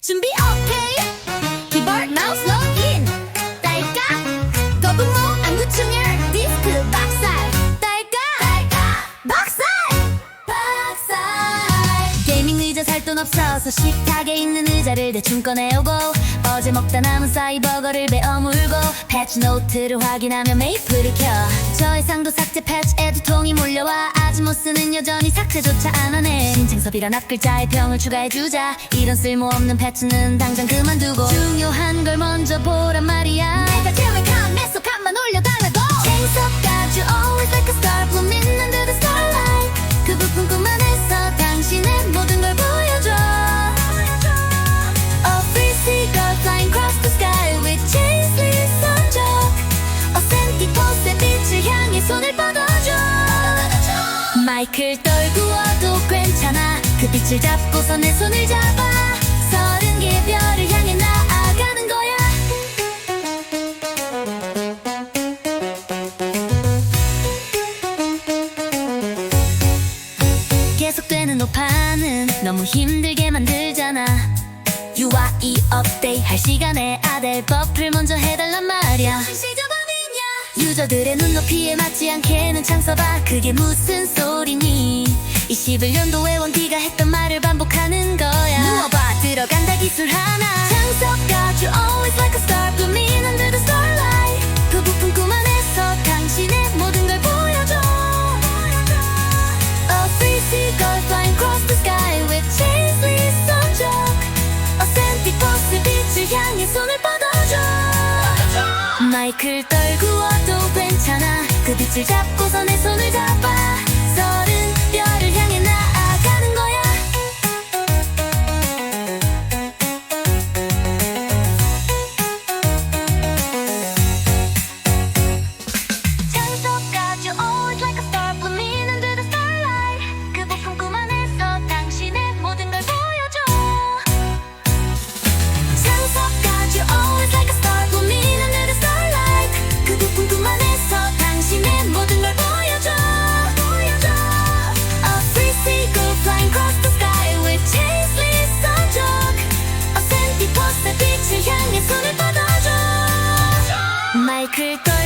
준비 오케이 키 돈 없어서 식탁에 있는 의자를 대충 꺼내오고 어제 먹다 남은 사이버거를 베어 물고 패치 노트를 확인하며 메이플을 켜. 저해상도 삭제 패치 애두통이 몰려와 아직 못 쓰는 여전히 삭제조차 안 하네. 신청섭이란 앞글자에 병을 추가해주자. 이런 쓸모없는 패치는 당장 그만두고. 중요한 마이크를 떨구어도 괜찮아. 그 빛을 잡고서 내 손을 잡아. 서른 개의 별을 향해 나아가는 거야. 계속되는 오판은 너무 힘들게 만들잖아. UI 업데이트 할 시간에 아델 버프를 먼저 해달란 말이야 유저들의 눈높이에 맞지 않게는 창 써봐. 그게 무슨 소리니? 21년도에 원디가 했던 말을 반복하는 거야. 누워봐. 들어간다 기술 하나. 창석까 마이크를 떨구어도 괜찮아. 그 빛을 잡고서 내손 빛을 향해 손을 뻗어줘. 마이클 떠